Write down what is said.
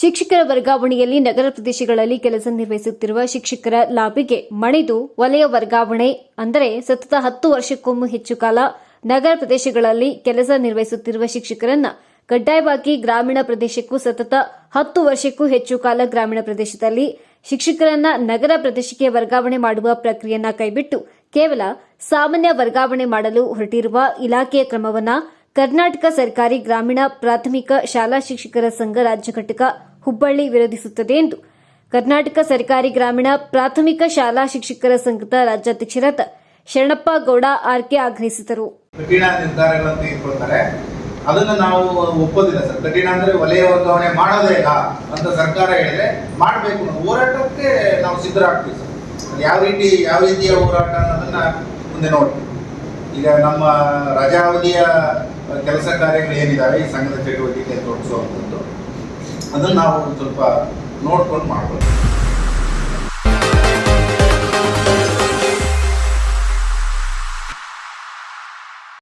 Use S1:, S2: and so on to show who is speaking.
S1: ಶಿಕ್ಷಕರ ವರ್ಗಾವಣೆಯಲ್ಲಿ ನಗರ ಪ್ರದೇಶಗಳಲ್ಲಿ ಕೆಲಸ ನಿರ್ವಹಿಸುತ್ತಿರುವ ಶಿಕ್ಷಕರ ಲಾಭಿಗೆ ಮಣಿದು ವಲಯ ವರ್ಗಾವಣೆ, ಅಂದರೆ ಸತತ ಹತ್ತು ವರ್ಷಕ್ಕೊಮ್ಮೆ ಹೆಚ್ಚು ಕಾಲ ನಗರ ಪ್ರದೇಶಗಳಲ್ಲಿ ಕೆಲಸ ನಿರ್ವಹಿಸುತ್ತಿರುವ ಶಿಕ್ಷಕರನ್ನ ಕಡ್ಡಾಯವಾಗಿ ಗ್ರಾಮೀಣ ಪ್ರದೇಶಕ್ಕೂ ಸತತ ಹತ್ತು ವರ್ಷಕ್ಕೂ ಹೆಚ್ಚು ಕಾಲ ಗ್ರಾಮೀಣ ಪ್ರದೇಶದಲ್ಲಿ ಶಿಕ್ಷಕರನ್ನ ನಗರ ಪ್ರದೇಶಕ್ಕೆ ವರ್ಗಾವಣೆ ಮಾಡುವ ಪ್ರಕ್ರಿಯೆಯನ್ನ ಕೈಬಿಟ್ಟು ಕೇವಲ ಸಾಮಾನ್ಯ ವರ್ಗಾವಣೆ ಮಾಡಲು ಹೊರಟಿರುವ ಇಲಾಖೆಯ ಕ್ರಮವನ್ನ ಕರ್ನಾಟಕ ಸರ್ಕಾರಿ ಗ್ರಾಮೀಣ ಪ್ರಾಥಮಿಕ ಶಾಲಾ ಶಿಕ್ಷಕರ ಸಂಘ ರಾಜ್ಯ ಘಟಕ ಹುಬ್ಬಳ್ಳಿ ವಿರೋಧಿಸುತ್ತದೆ ಎಂದು ಕರ್ನಾಟಕ ಸರ್ಕಾರಿ ಗ್ರಾಮೀಣ ಪ್ರಾಥಮಿಕ ಶಾಲಾ ಶಿಕ್ಷಕರ ಸಂಘದ ರಾಜ್ಯಾಧ್ಯಕ್ಷರಾದ ಶರಣಪ್ಪ ಗೌಡ ಆರ್ಕೆ ಆಗ್ರಹಿಸಿದರು.
S2: ಕಠಿಣ ನಿರ್ಧಾರಗಳನ್ನು ತೆಗೆದುಕೊಳ್ತಾರೆ. ಅದನ್ನು ನಾವು ಒಪ್ಪೋದಿಲ್ಲ ಸರ್. ಕಠಿಣ ಅಂದ್ರೆ ವಲಯ ವರ್ಗಾವಣೆ ಮಾಡೋದೇ ಇಲ್ಲ ಅಂತ ಸರ್ಕಾರ ಹೇಳಿದ್ರೆ ಮಾಡಬೇಕು ಹೋರಾಟಕ್ಕೆ ನಾವು ಸಿದ್ಧರಾಗ್ತೀವಿ ಸರ್. ಯಾವ ರೀತಿ, ಯಾವ ರೀತಿಯ ಹೋರಾಟ ಅನ್ನೋದನ್ನ ಮುಂದೆ ನೋಡ್ತೀವಿ. ಈಗ ನಮ್ಮ ರಜಾವಧಿಯ ಕೆಲಸ ಕಾರ್ಯಗಳು ಏನಿದಾವೆ? ಈ ಸಂಘದ ಚಟುವಟಿಕೆ ತೋರಿಸುವಂಥದ್ದು. ಅದನ್ನು ನಾವು ಸ್ವಲ್ಪ ನೋಡ್ಕೊಂಡು ಮಾಡ್ಬೋದು